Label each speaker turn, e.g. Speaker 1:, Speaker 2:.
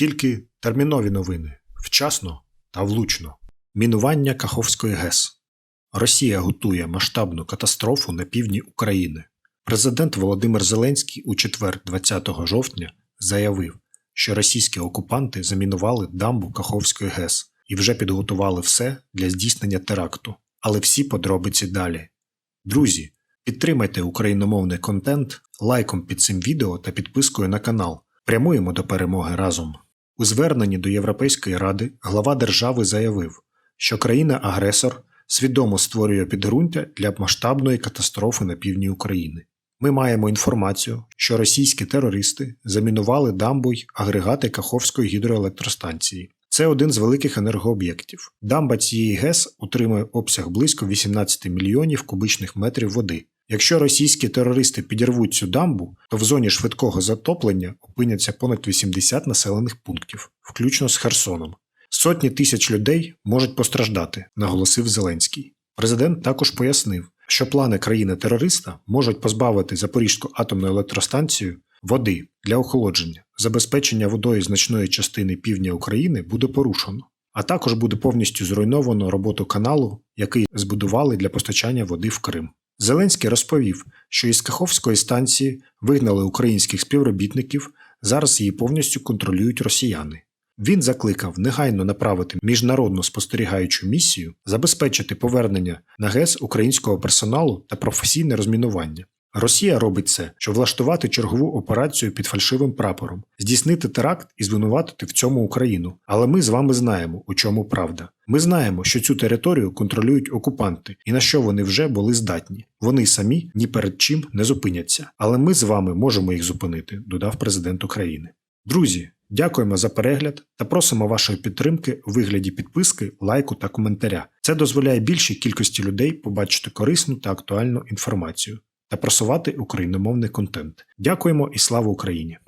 Speaker 1: Тільки термінові новини вчасно та влучно. Мінування Каховської ГЕС. Росія готує масштабну катастрофу на півдні України. Президент Володимир Зеленський у четвер, 20 жовтня, заявив, що російські окупанти замінували дамбу Каховської ГЕС і вже підготували все для здійснення теракту. Але всі подробиці далі. Друзі, підтримайте україномовний контент лайком під цим відео та підпискою на канал. Прямуємо до перемоги разом. У зверненні до Європейської ради глава держави заявив, що країна-агресор свідомо створює підґрунтя для масштабної катастрофи на півдні України. Ми маємо інформацію, що російські терористи замінували дамбу й агрегати Каховської гідроелектростанції. Це один з великих енергооб'єктів. Дамба цієї ГЕС утримує обсяг близько 18 мільйонів кубичних метрів води. Якщо російські терористи підірвуть цю дамбу, то в зоні швидкого затоплення опиняться понад 80 населених пунктів, включно з Херсоном. Сотні тисяч людей можуть постраждати, наголосив Зеленський. Президент також пояснив, що плани країни-терориста можуть позбавити Запорізьку атомну електростанцію води для охолодження. Забезпечення водою значної частини півдня України буде порушено, а також буде повністю зруйновано роботу каналу, який збудували для постачання води в Крим. Зеленський розповів, що із Каховської станції вигнали українських співробітників, зараз її повністю контролюють росіяни. Він закликав негайно направити міжнародну спостерігаючу місію, забезпечити повернення на ГЕС українського персоналу та професійне розмінування. Росія робить це, щоб влаштувати чергову операцію під фальшивим прапором, здійснити теракт і звинуватити в цьому Україну. Але ми з вами знаємо, у чому правда. Ми знаємо, що цю територію контролюють окупанти і на що вони вже були здатні. Вони самі ні перед чим не зупиняться. Але ми з вами можемо їх зупинити, додав президент України. Друзі, дякуємо за перегляд та просимо вашої підтримки у вигляді підписки, лайку та коментаря. Це дозволяє більшій кількості людей побачити корисну та актуальну інформацію та просувати україномовний контент. Дякуємо і слава Україні!